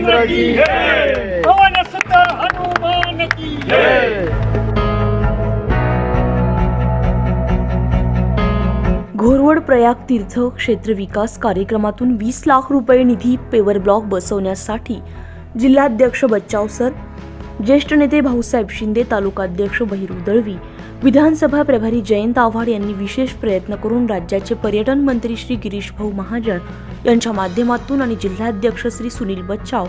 रामचंद्र की जय. पवन सुत हनुमान की जय. घोरवड प्रयाग तीर्थ क्षेत्र विकास कार्यक्रमातून वीस लाख रुपये निधी पेवर ब्लॉक बसवण्यासाठी जिल्हाध्यक्ष बच्चाव सर ज्येष्ठ नेते भाऊसाहेब शिंदे तालुकाध्यक्ष बहिरू दळवी विधानसभा प्रभारी जयंत आव्हाड यांनी विशेष प्रयत्न करून राज्याचे पर्यटन मंत्री श्री गिरीश भाऊ महाजन यांच्या माध्यमातून आणि जिल्हाध्यक्ष श्री सुनील बच्चाव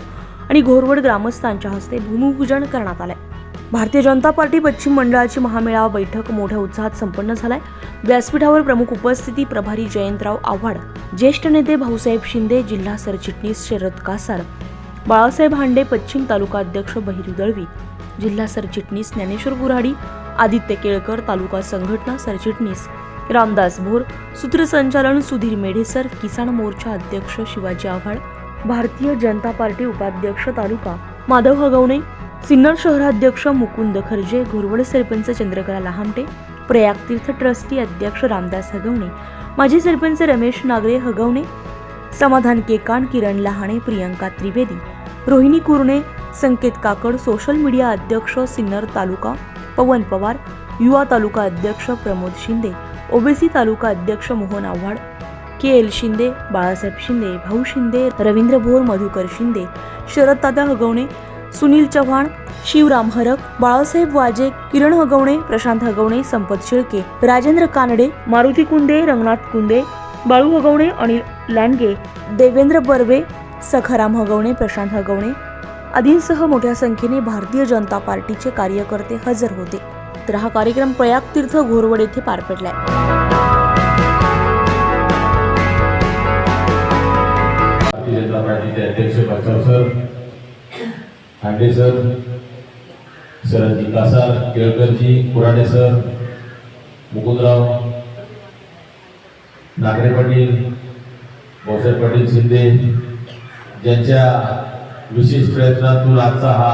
आणि घोरवड ग्रामस्थांच्या हस्ते भूमिपूजन करण्यात आलंय. भारतीय जनता पार्टी पश्चिम मंडळाची महामेळावा बैठक मोठ्या उत्साहात संपन्न झालाय. व्यासपीठावर प्रमुख उपस्थिती प्रभारी जयंतराव आव्हाड ज्येष्ठ नेते भाऊसाहेब शिंदे जिल्हा सरचिटणीस शरद कासार बाळासाहेब हांडे पश्चिम तालुका अध्यक्ष बहिरू दळवी जिल्हा सरचिटणीस ज्ञानेश्वर बुराडी आदित्य केळकर तालुका संघटना सरचिटणीस रामदास भोर सूत्रसंचालन सुधीर मेढेसर किसान मोर्चा अध्यक्ष शिवाजी आव्हाड भारतीय जनता पार्टी उपाध्यक्ष तालुका माधव हगवणे सिन्नर शहराध्यक्ष मुकुंद खर्जे घोरवडे सरपंच चंद्रकला लहामटे प्रयाग तीर्थ ट्रस्टी अध्यक्ष रामदास हगवणे माजी सरपंच रमेश नागरे हगवणे समाधान केकान किरण लहाणे प्रियंका त्रिवेदी रोहिणी कुरणे संकेत काकड सोशल मीडिया अध्यक्ष सिन्नर तालुका पवन पवार युवा तालुका अध्यक्ष प्रमोद शिंदे ओबीसी तालुका अध्यक्ष मोहन आव्हाड के एल शिंदे बाळासाहेब शिंदे भाऊ शिंदे रवींद्र भोर मधुकर शिंदे शरद तात्या हगवणे सुनील चव्हाण शिवराम हरक बाळासाहेब वाजे किरण हगवणे प्रशांत हगवणे संपत शेळके राजेंद्र कानडे मारुती कुंदे रंगनाथ कुंदे बाळू हगवणे अनिल लांडगे देवेंद्र बर्वे सखाराम हगवणे प्रशांत हगवणे आदींसह मोठ्या संख्येने भारतीय जनता पार्टीचे कार्यकर्ते हजर होते. तर हा कार्यक्रम प्रयाग तीर्थ घोरवड येथे पार पडलाय. भारतीय सर हांडे सर शरदजी कासार केळकरजी कुराडे सर मुकुंदराव नागरे पाटील भाऊसाहेब पाटील शिंदे ज्यांच्या विशेष प्रयत्नातून आजचा हा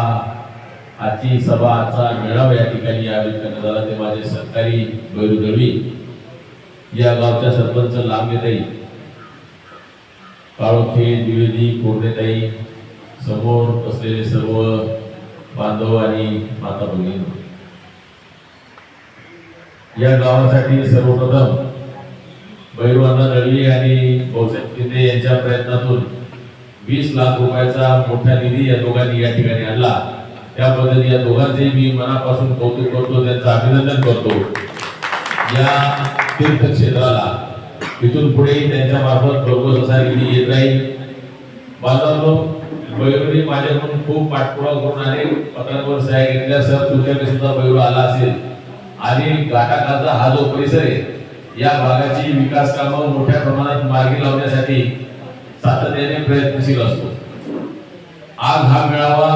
आजची सभा आजचा मेळावा या ठिकाणी आयोजित करण्यात आला. ते माझे सरकारी बैरू दळवी या गावच्या सरपंच लांबेताई काळोखे द्विवेदी कोरडेताई समोर असलेले सर्व बांधव आणि माता भगिनी. या गावासाठी सर्वप्रथम भैरवांना दळवी आणि भाऊसाहेब शिंदे यांच्या प्रयत्नातून वीस लाख रुपयाचा मोठा निधी या दोघांनी या ठिकाणी आणला. त्याबद्दल या दोघांचे मी मनापासून कौतुक करतो त्यांचं अभिनंदन करतो. या तीर्थक्षेत्राला. इथून पुढे त्यांच्या मार्फत भरघोस असा निधी येत राहील. बांधवांनो बैरूने माझ्याकडून खूप पाठपुरावा करून अनेक पत्रांवर सह्या घेतल्या. सर तुमच्याकडे सुद्धा बैरू आला असेल. आणि घाटाकाचा हा जो परिसर आहे या भागाची विकास कामं मोठ्या प्रमाणात मार्गी लावण्यासाठी सातत्याने प्रयत्नशील असतो. आज हा मेळावा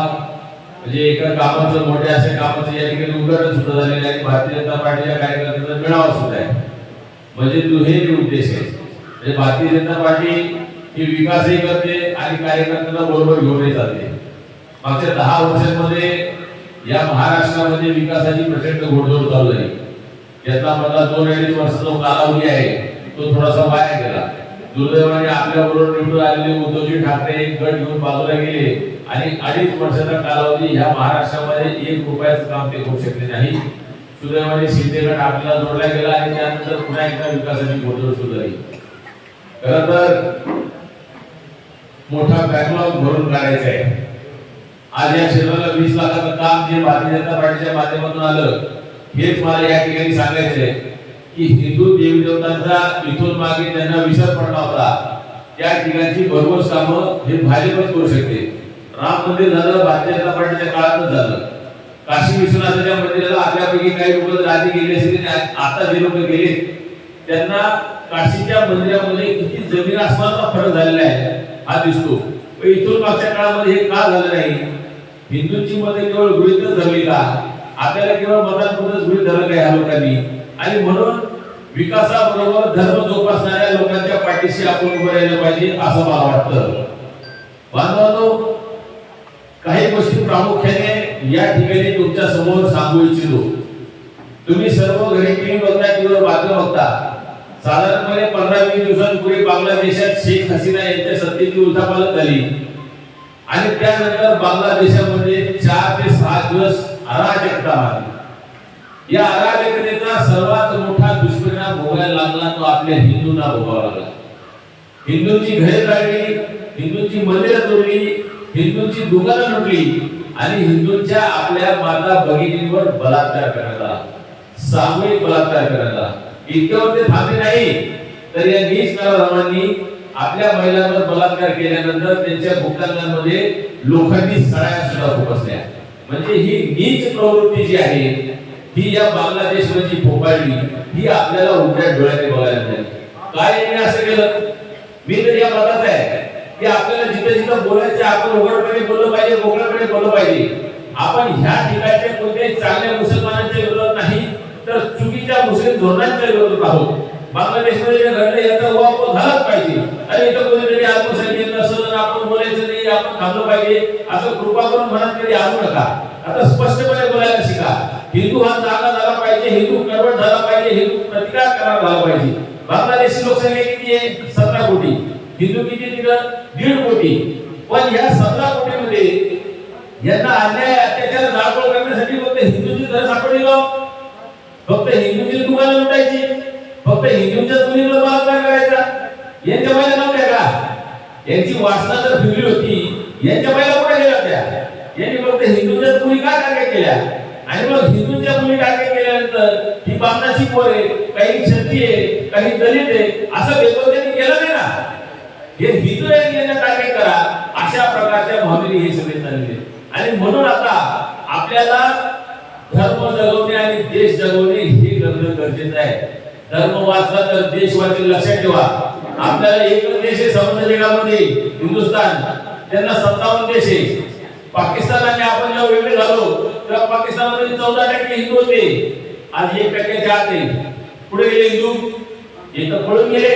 म्हणजे एका कामाचं मोठ्या अशा कामाचं या ठिकाणी उदाहरण सुद्धा झालेलं आहे. भारतीय जनता पार्टीच्या कार्यकर्त्यांचा मेळावा सुद्धा आहे. म्हणजे दुहेरी उद्देश आहे म्हणजे भारतीय जनता पार्टी ही विकासही करते आणि कार्यकर्त्यांना बरोबर घेऊनही जाते. मागच्या दहा वर्षांमध्ये या महाराष्ट्रामध्ये विकासाची प्रचंड घोडदौड चालू झाली. यातला मला दोन अडीच वर्षाचा कालावधी आहे. तो थोडासा वाया गेला. दुर्दैवाने आपल्या बरोबर निवडून आलेले उद्धवजी ठाकरे एक गट घेऊन बाजूला गेले आणि अडीच वर्षाचा कालावधी ह्या महाराष्ट्रामध्ये एक रुपयाचं काम ते करू शकले नाही. सुदैवाने शिंदे गट आपल्याला जोडला गेला आणि त्यानंतर पुन्हा एकदा विकासाची गोंधळ सुरू झाली. खर तर मोठा बॅकलॉग भरून काढायचा आहे. आज या क्षेत्राला वीस लाखाचं काम जे भारतीय जनता पार्टीच्या माध्यमातून आलं हेच मला या ठिकाणी सांगायचंय. की हिंदू देवी देवतांचा इथून मागे त्यांना विसर पडला होता. त्या ठिकाणची भरघोस कामं हे भाजपच करू शकते. राम मंदिर झालं भारतीय जनता पार्टीच्या काळातच झालं. काशी विश्वनाथाच्या मंदिराला आपल्यापैकी काही लोक आधी गेले असतील आता जे लोक गेले त्यांना काशीच्या मंदिरामध्ये किती जमीन आसमानचा फरक झालेला आहे हा दिसतो. पण इथून मागच्या काळामध्ये हे का झालं नाही? हिंदूंची मते केवळ गृहितच धरली का? आपल्याला केवळ मतांमध्येच गृहित धरलं काय या लोकांनी. आणि म्हणून विकासाबरोबर धर्म जोपासणाऱ्या लोकांच्या पाठीशी आपण उभं राहिलं पाहिजे असं मला वाटतं. बांधवांनो काही गोष्टी प्रामुख्याने या ठिकाणी तुमच्यासमोर सांगू इच्छितो. तुम्ही सर्व घरी टीव्ही बघता टीव्हीवर बातम्या बघता. साधारणपणे पंधरा वीस दिवसांपूर्वी बांगलादेशात शेख हसीना यांच्या सत्तेची उलथापालथ झाली. आणि त्यानंतर बांगलादेशामध्ये चार ते सहा दिवस अराजकता मारली. या अराजकतेचा सर्वात मोठा दुष्परिणाम भोगायला लागला तो आपल्या हिंदूंना भोगावा लागला. हिंदूंची घरे जाळली हिंदूंची मंदिरं तोडली हिंदूंची दुकानं लुटली आणि हिंदूंच्या आपल्या माता भगिनींवर बलात्कार करण्यात आला. सामूहिक बलात्कार करण्यात आला. इतक्यावर ते थांबले नाही तर या नीच नराधमांनी आपल्या महिलांवर बलात्कार केल्यानंतर त्यांच्या भूतांमध्ये लोखंडी सळ्या सुद्धा खुपसल्या म्हणजे ही नीच प्रवृत्ती जी आहे ही या बांगलादेशमध्ये फोपाळली ही आपल्याला उघड्या डोळ्याने बघायला मिळाली. काय यांनी असं केलं? मी तर या मतात आहे. की आपल्याला जिथे जिथं बोलायचं आपण उघडपणे बोललं पाहिजे मोकळ्याकडे बोललं पाहिजे. आपण ह्या ठिकाणच्या कोणत्याही चांगल्या मुसलमानांच्या विरोधात नाही तर चुकीच्या मुस्लिम धोरणांच्या विरोधात आहोत बांगलादेशमध्ये जे घडलं याचा वापर झालाच पाहिजे. आणि इथं कोणीतरी अल्पसंख्याक नसलं आपण बोलायचं नाही आपण थांबलं पाहिजे. असं कृपा करून मनात कधी आणू नका. आता स्पष्टपणे बोलायला हिंदू हा जागा झाला पाहिजे, हिंदू कडवट झाला पाहिजे, हिंदू प्रतिकार करणार झाला पाहिजे. बांगलादेशी लोकसंख्या किती आहे सतरा कोटी हिंदू किती तिथं दीड कोटी. पण या सतरा कोटीमध्ये यांना अन्याय, अत्याचार जाळपोळ करण्यासाठी फक्त हिंदूची घर सापडली का फक्त हिंदूची दुकानं लुटायची, फक्त हिंदूंच्या मुलीवर बलात्कार करायचा. यांच्या बायला नव्हत्या का? यांची वासना जर फिरली होती. यांच्या बायला कुठे गेल्या होत्या? यांनी फक्त हिंदूंच्या मुली का टाक्या केल्या? आणि मग टाके केल्यानंतर ही बामणाची पोर आहे काही क्षत्रिय आहे काही दलित आहे असं भेदभाव त्यांनी केलं नाही ना. हे हिंदू यांना करा अशा प्रकारच्या भावनेने हे सगळे चालले. आणि म्हणून आता आपल्याला धर्म जगवणे आणि देश जगवणे हे करणं गरजेचं आहे. धर्म वाचला तर देश वाचेल लक्षात ठेवा. आपल्याला एक देश आहे समृद्ध जगामध्ये हिंदुस्थान. त्यांना सत्तावन्न देश आहे. पाकिस्तान आणि आपण जेव्हा वेगळे झालो तेव्हा पाकिस्तानमध्ये चौदा टक्के हिंदू होते आज एक टक्क्याच्या आत आहे पुढे गेले हिंदू. हे तर पळून गेले.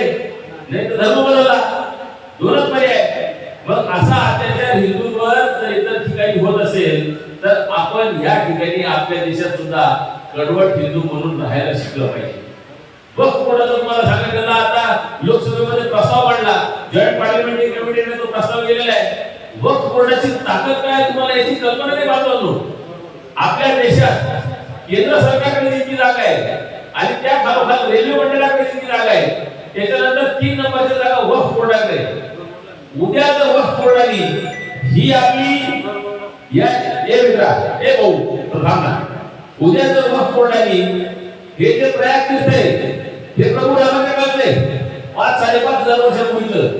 नाही तर धर्म बदलला. दोनच पर्याय मग असा अत्याचार हिंदूंवर जर इतर ठिकाणी होत असेल तर आपण या ठिकाणी आपल्या देशात सुद्धा कडवट हिंदू म्हणून राहायला शिकलं पाहिजे. बघ कोणाला तुम्हाला सांगितलं आता. लोकसभेमध्ये प्रस्ताव मांडला जॉईंट पार्लिमेंटरी कमिटीने तो प्रस्ताव गेलेला आहे. वक्फ बोर्डाची ताकद काय तुम्हाला याची कल्पना नाही बांधवलो आपल्या देशात केंद्र सरकारकडे जितकी जागा आहे आणि त्या खालोखाल रेल्वे मंडळाकडे जितकी जागा आहे त्याच्यानंतर तीन नंबरची जागा वक्फ बोर्डाकडे आहे. उद्या जर वक्फ बोर्डाने ही आपली या ए मित्रा ए भाऊ उद्या जर वक्फ बोर्डाने हे जे प्रयाग तीर्थ आहे हे प्रभू रामाने काळचे पाच साडेपाच हजार वर्षापूर्वीचं.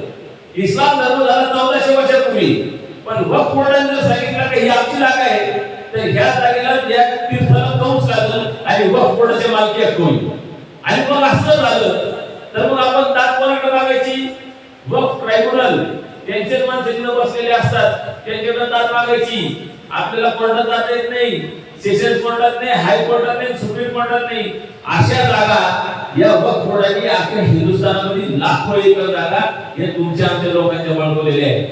इस्लाम धर्म झाला चौदाशे वर्षापूर्वी. पण वक्फ बोर्डाने जर सांगितलं की ही आमची जागा आहे तर ह्या जागेला या तीर्थाला कंस लागलं आणि वक्फ बोर्डाचे मालकी हक्क होईल आणि मग असं झालं. तर मग आपण दात कोणाकडे मागायची? वक्फ ट्रायब्युनल त्यांचे माणसं तिथं बसलेले असतात त्यांच्याकडे दात मागायची. आपल्याला कोर्टात जाता येत नाही सेशन कोर्टात नाही हायकोर्टात नाही सुप्रीम कोर्टात नाही. अशा जागा या वक्फ बोर्डाने आपल्या हिंदुस्थानामध्ये लाखो एकर जागा हे तुमच्या आमच्या लोकांच्या वळवलेल्या आहेत.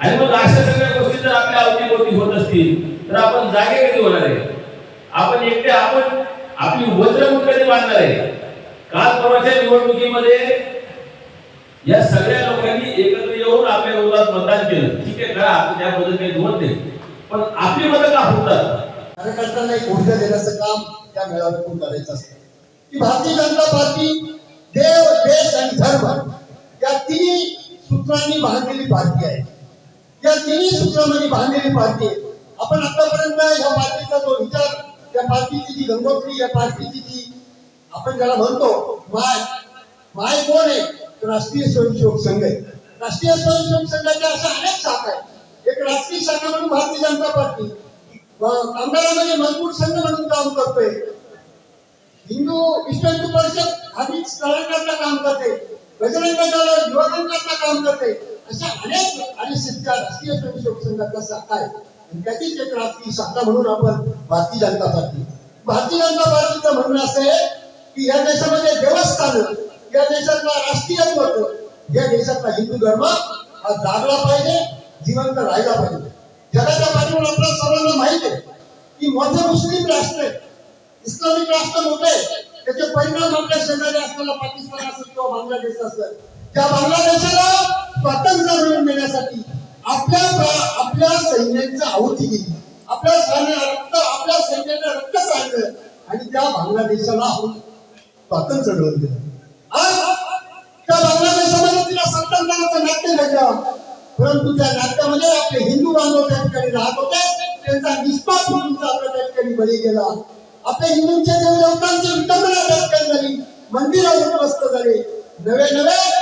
आणि मग अशा सगळ्या गोष्टी जर आपल्या अवतीभोवती होत असतील तर आपण जागे कधी होणार आहे? आपण एकटे आपण आपली वज्रमुठ कधी बांधणार आहे? काल परवाच्या निवडणुकीमध्ये या सगळ्या लोकांनी एकत्र येऊन आपल्या विरोधात मतदान केलं. ठीक आहे का आपण त्याबद्दल काही दोन नाही पण आपली मतं का फुटतात कार्यकर्त्यांना एक ऊर्जा देण्याचं काम त्या मेळाव्यातून करायचं असतं? की भारतीय जनता पार्टी देव देश आणि धर्म या तिन्ही सूत्रांनी बांधलेली पार्टी आहे. या तिन्ही सूत्रांमध्ये बांधलेली पार्टी आहे. आपण आतापर्यंत या पार्टीचा जो विचार या पार्टीची जी गंगोत्री या पार्टीची जी आपण ज्याला म्हणतो माय माय कोण आहे? राष्ट्रीय स्वयंसेवक संघ आहे. राष्ट्रीय स्वयंसेवक संघाच्या अशा अनेक शाखा आहेत. एक राष्ट्रीय शाखा म्हणून भारतीय जनता पार्टी कामगारांमध्ये मजबूत संघ म्हणून काम करतोय. हिंदू विश्व हिंदू परिषद आधीच स्थळांकरता काम करते. बजरंग दल युवकांकरता काम करते. अशा अनेक आणि सध्या राष्ट्रीय स्वयंसेवक संघाचा शाखा आहे त्याचीच एक राष्ट्रीय सत्ता म्हणून आपण भारतीय जनता पार्टी भारतीय जनता पार्टीचं म्हणणं असं आहे की या देशामध्ये देवस्थान या देशातला राष्ट्रीयत्व या देशातला हिंदू धर्म हा जागला पाहिजे जिवंत राहिला पाहिजे. जगाच्या पाठीवर आपल्या सर्वांना माहीत आहे की मोठे मुस्लिम राष्ट्र आहे इस्लामिक राष्ट्र मोठे त्याचे परिणाम आपल्या शेजारी असलेला पाकिस्तान असेल किंवा बांगलादेश असेल त्या बांगलादेशाला स्वातंत्र्य मिळवून देण्यासाठी आपल्या आपल्या आपल्या सैन्याची आहुती दिली आपल्या रक्त आपल्या सैन्याने रक्त सांडलं आणि त्या बांगलादेशाला आपण स्वातंत्र्य चढवून दिलं. आज त्या बांगलादेशामध्ये तिला सत्तांतराचं नाट्य घडलं. परंतु त्या नाट्यामध्ये आपले हिंदू बांधव त्या ठिकाणी राहत होते. त्यांचा निष्पाप हिंदूंचा आपल्या त्या ठिकाणी बळी गेला. आपल्या हिंदूंच्या देवदेवतांची विटंबना त्या ठिकाणी झाली मंदिरं उद्ध्वस्त झाले. नवे नवे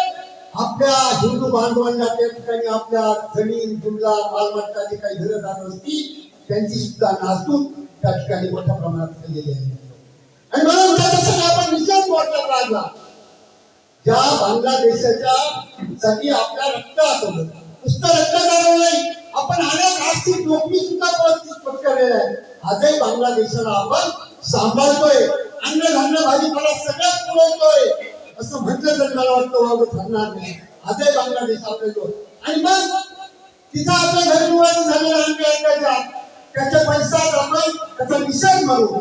आपल्या हिंदू बांधवांना त्या ठिकाणी आपल्या जमीन जुमला मालमत्ता जे काही घरदार असती त्यांची सुद्धा नासधूक त्या ठिकाणी मोठ्या प्रमाणात केलेली आहे. आणि म्हणून त्याच्यासाठी आपण निषेध मोठा लागला ज्या बांगलादेशाच्या साठी आपल्या रक्त आठवलं नुसतं रक्त काढलं नाही. आपण अनेक आर्थिक नोकरी सुद्धा पत्करलेल्या आहे. आजही बांगलादेशाला आपण सांभाळतोय. अन्नधान्य भाजीपाला सगळ्यात पुरवतोय. असं म्हटलं तर मला वाटतं बाबा ठरणार नाही. आजही बांगलादेश आपल्या आणि मग तिथं आपल्या घरी निवासी झालेला अंग ऐकायचा त्याच्या पैसा आपण त्याचा निषेध म्हणू.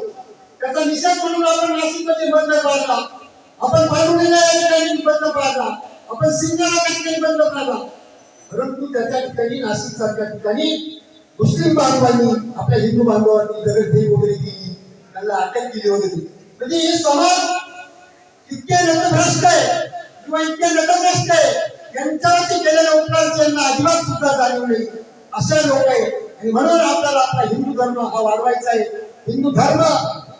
त्याचा निषेध म्हणून आपण नाशिकमध्ये बंद पाडला. आपण पारुणीला या ठिकाणी बंद पाडला. आपण सिंगाला ठिकाणी बंद पाडला. परंतु त्याच्या ठिकाणी नाशिक सारख्या ठिकाणी मुस्लिम बांधवांनी आपल्या हिंदू बांधवांनी दगडफेक वगैरे केली. त्यांना अटक केली वगैरे म्हणजे हे समाज इतके नतभ्रष्ट आहे किंवा इतके नतभ्रष्ट आहे यांच्यावरती केलेल्या उपकार त्यांना अजिबात सुद्धा जाणीव नाही. असे लोक आहे आणि म्हणून आपल्याला आपला हिंदू धर्म हा वाढवायचा आहे. हिंदू धर्म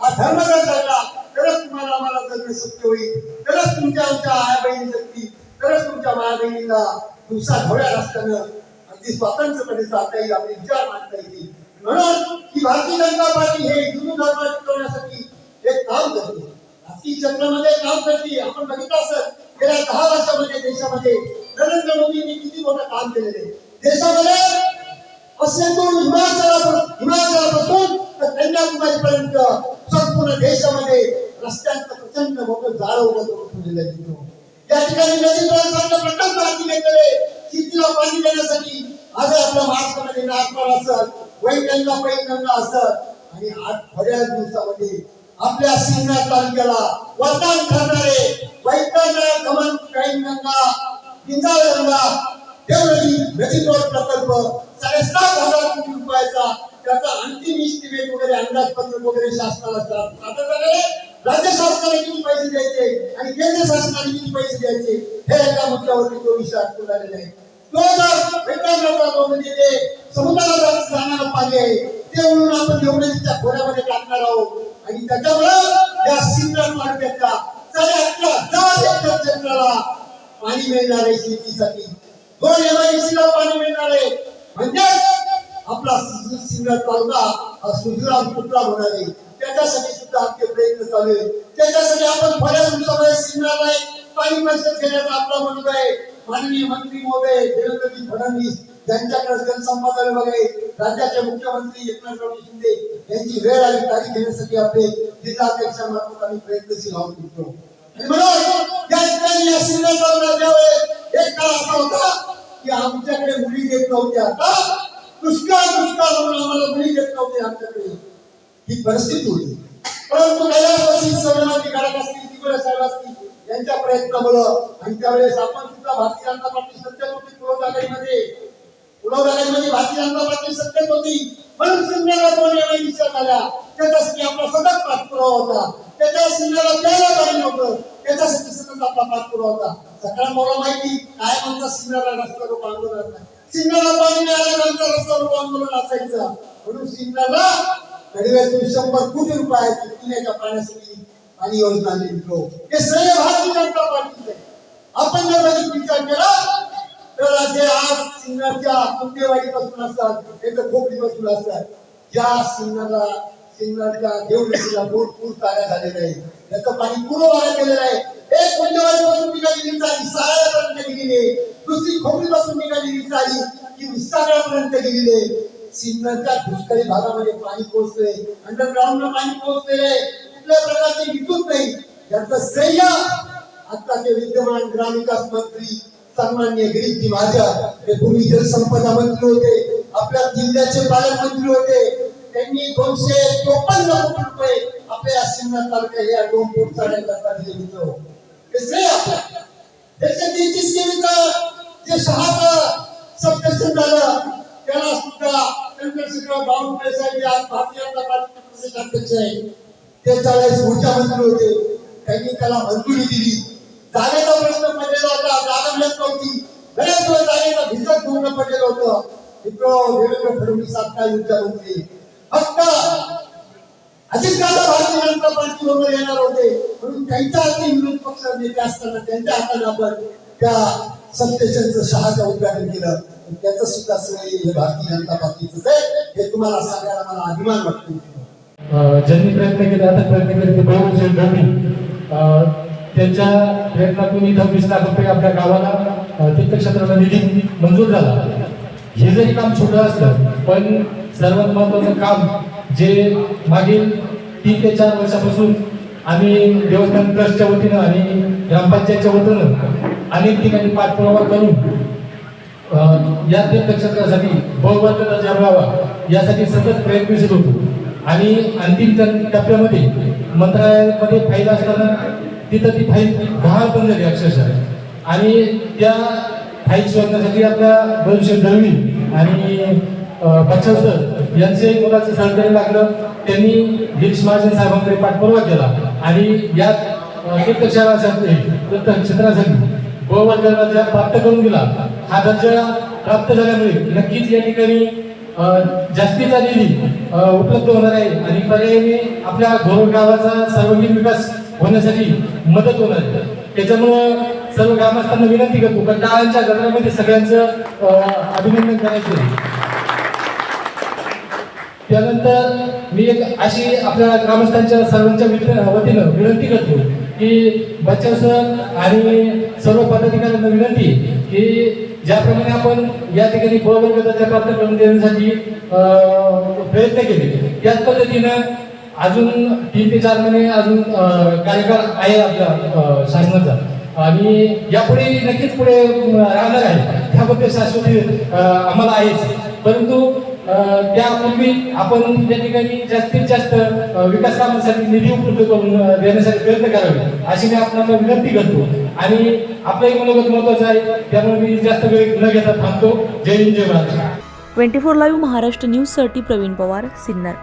हा धर्म जर झाला तरच तुम्हाला आम्हाला जगणे शक्य होईल. तरच तुमच्या आमच्या आया बहिणी जगतील. तरच तुमच्या माया बहिणीला दिवसा ढोळ्या रस्त्यानं अगदी स्वातंत्र्यपणे चालता येईल आपले विचार मांडता येतील. म्हणून ही भारतीय जनता पार्टी हे हिंदू धर्म टिकवण्यासाठी एक काम करते. ती जंगलामध्ये काम करते. आपण बघितलं असत गेल्या दहा वर्षामध्ये देशामध्ये नरेंद्र मोदींनी किती मोठं काम केलेलं आहे. देशामध्ये असे तो हिमाचलापासून हिमाचलापासून तर कन्याकुमारी पर्यंत संपूर्ण देशामध्ये रस्त्यांचं प्रचंड मोठं जाळं उभं करून ठेवलेलं आहे या ठिकाणी नदी प्रवासाचा प्रकल्प हाती घेतलेले शेतीला पाणी देण्यासाठी आज आपल्या महाराष्ट्रामध्ये नागपूर असत वैगंगा पैगंगा असत आणि आज बऱ्याच दिवसामध्ये आपल्या सिंगणात तालुक्याला वरदान ठरणारे वैगंगा गमन पैगंगा पिंजाळगंगा देवळी नदी रोड प्रकल्प साडेसात हजार कोटी रुपयाचा त्याचा अंतिम इस्टिमेट वगैरे अंदाजपत्रक वगैरे शासनाला सादर झालेलं राज्य शासनाने किती पैसे द्यायचे आणि केंद्र शासनाने किती पैसे द्यायचे हे एका मुद्द्यावरती तो विषय अटकून झालेला आहे तो जर वेतन तो म्हणजे ते समुद्राला जा- पाणी आहे. ते म्हणून आपण देवनदीच्या खोऱ्यामध्ये टाकणार आहोत. आणि त्याच्यामुळं या सिंधर तालुक्याच्या साडे अकरा हजार क्षेत्राला पाणी मिळणार आहे शेतीसाठी. दोन एमआयडीसीला पाणी मिळणार आहे. म्हणजे आपला सि- सिन्नर तालुका हा सुजलाम कुठला होणार आहे. त्याच्यासाठी सुद्धा आपले प्रयत्न चालू आहे त्याच्यासाठी आपण बऱ्याच दिवसामध्ये सिन्नरला पाणी परिषद घेण्याचा आपला म्हणत आहे. माननीय मंत्री महोदय देवेंद्रजी फडणवीस यांच्याकडे जनसंवाद विभाग आहे राज्याचे मुख्यमंत्री एकनाथराव शिंदे यांची वेळ आणि तारीख घेण्यासाठी आपले जिल्हाध्यक्षांमार्फत आम्ही प्रयत्नशील आहोत मित्र. आणि म्हणून या ठिकाणी या सिन्नर तालुक्यात एक काळ असा होता की आमच्याकडे मुली देत नव्हत्या. का दुष्काळ दुष्काळ म्हणून आम्हाला मुली देत नव्हते आमच्याकडे. ही परिस्थिती होती. परंतु कैलासवासी सगळ्यांची काढत असतील तिकडे साहेब असतील यांच्या प्रयत्नामुळं आणि त्यावेळेस आपण सुद्धा भारतीय जनता पार्टी सत्तेत होती पुरवठा आघाडीमध्ये भारतीय जनता पार्टी सत्तेत होती. म्हणून सिंगाला दोन वेळा दिशा झाल्या त्याच्यासाठी आपला सतत पाठपुरावा होता. त्याच्या सिंगाला द्यायला पाहिजे होतं त्याच्यासाठी सतत आपला पाठपुरावा होता. सगळ्या मला माहिती काय म्हणतात सिंगाला रस्ता रोको आंदोलन सिंगाला पाणी मिळाल्यानंतर रस्ता रोको आंदोलन असायचं. म्हणून सिंगाला कडव्यातून शंभर कोटी रुपये पिण्याच्या पाण्यासाठी. आणि योजना निघतो हे श्रेय भारतीय जनता पार्टीचे आपण जर कधी विचार केला तर जे आज सिंगाच्या कुंडेवाडीपासून असतात हे तर खोपडीपासून असतात. ज्या सिन्नरला सिन्नरच्या देवळीला भरपूर पूर ताऱ्या झालेल्या आहे त्याचं पाणी पुरवठा केलेलं आहे. एक कुंडेवाडीपासून निघालेली चाली साऱ्यापर्यंत गेलेली आहे. दुसरी खोपडीपासून निघालेली चाली की विस्तारापर्यंत गेलेली आहे. सिन्नरच्या दुष्काळी भागामध्ये पाणी पोहोचले अंडरग्राऊंड पाणी पोहोचलेले कुठल्या प्रकारचे विद्युत नाही याचं श्रेय आताचे विद्यमान ग्रामविकास मंत्री सन्मान्य गिरीशजी महाजन हे पूर्वी जलसंपदा मंत्री होते आपल्या जिल्ह्याचे पालकमंत्री होते त्यांनी दोनशे चोपन्न कोटी रुपये आपल्या सिन्नर तालुक्या या दोन फूट दिले होते हे श्रेय आपल्या एकशे तेहतीस केवीचं जे सहा सबस्टेशन झालं त्याला सुद्धा चंद्रशेखर बावनकुळे साहेब या भारतीय जनता पार्टीचे प्रदेशाध्यक्ष आहे ते त्यावेळेस ऊर्जा मंत्री होते. त्यांनी त्याला मंजुरी दिली. जागेचा प्रश्न पडलेला होता. जागा मिळत नव्हती. बऱ्याच दिवस जागेचा भिजत घेऊन पडलेलं होतं. मित्र देवेंद्र फडणवीस आता ऊर्जा मंत्री फक्त अजित दादा भारतीय जनता पार्टी बरोबर येणार होते. म्हणून त्यांच्या हाती विरोध पक्ष नेते असताना त्यांच्या हाताने आपण त्या सत्तेचं शहाचं उद्घाटन केलं. त्याचं सुद्धा श्रेय हे भारतीय जनता पार्टीच आहे. हे तुम्हाला सांगायला मला अभिमान वाटतो. ज्यांनी प्रयत्न केले आता प्रयत्न केले ते बहुजन गवळी त्यांच्या प्रयत्नातून इथं वीस लाख रुपये आपल्या गावाला तीर्थक्षेत्राला निधी मंजूर झाला. हे जरी काम छोटं असलं पण सर्वात महत्वाचं काम जे मागील तीन ते चार वर्षापासून आम्ही देवस्थान ट्रस्टच्या वतीनं आणि ग्रामपंचायतच्या वतीनं अनेक ठिकाणी पाठपुरावा करून या तीर्थक्षेत्रासाठी बहुवर्ग दर्जा व्हावा यासाठी सतत प्रयत्नशील होतो. आणि अंतिम टप्प्यामध्ये मंत्रालयामध्ये फाईल असताना तिथं ती फाईल गहाळ पण झाली अक्षरशः. आणि त्या फाईल शोधण्यासाठी आपल्या भविष्य दळवी आणि बच्चा बच्चन सर यांचे मुलाचं सहकार्य लागलं. त्यांनी गिरीश महाजन साहेबांकडे पाठपुरावा केला. आणि यात अं, तीर्थक्षेत्रासाठी तीर्थक्षेत्रासाठी बहुवर्ग दर्जा प्राप्त करून दिला. हा दर्जा प्राप्त झाल्यामुळे नक्कीच या ठिकाणी जास्तीचा निधी उपलब्ध होणार आहे आणि पर्यायाने आपल्या घोर गावाचा सर्वांगीण विकास होण्यासाठी मदत होणार आहे. त्याच्यामुळं सर्व ग्रामस्थांना विनंती करतो कारण टाळांच्या गजरामध्ये सगळ्यांचं अभिनंदन करायचं आहे. त्यानंतर मी एक अशी आपल्या ग्रामस्थांच्या सर्वांच्या मित्र वतीनं विनंती करतो की बच्चा सर आणि सर्व पदाधिकाऱ्यांना विनंती की ज्याप्रमाणे आपण या ठिकाणी बळवर्ग प्राप्त करून देण्यासाठी प्रयत्न केले. त्याच पद्धतीनं अजून तीन ते चार महिने अजून कार्यकाळ आहे आपल्या शासनाचा. आणि यापुढे नक्कीच पुढे राहणार आहे. त्याबद्दल शाश्वती आम्हाला आहेच. परंतु त्यापूर्वी आपण या ठिकाणी जास्तीत जास्त विकास कामांसाठी निधी उपलब्ध करून देण्यासाठी प्रयत्न करावे अशी मी आपल्याला विनंती करतो. आणि आपलंही मनोगत महत्वाचं आहे त्यामुळे मी जास्त वेळ न घेता थांबतो. जय हिंद जय Maharashtra. Twenty four live Maharashtra न्यूजसाठी प्रवीण पवार सिन्नर.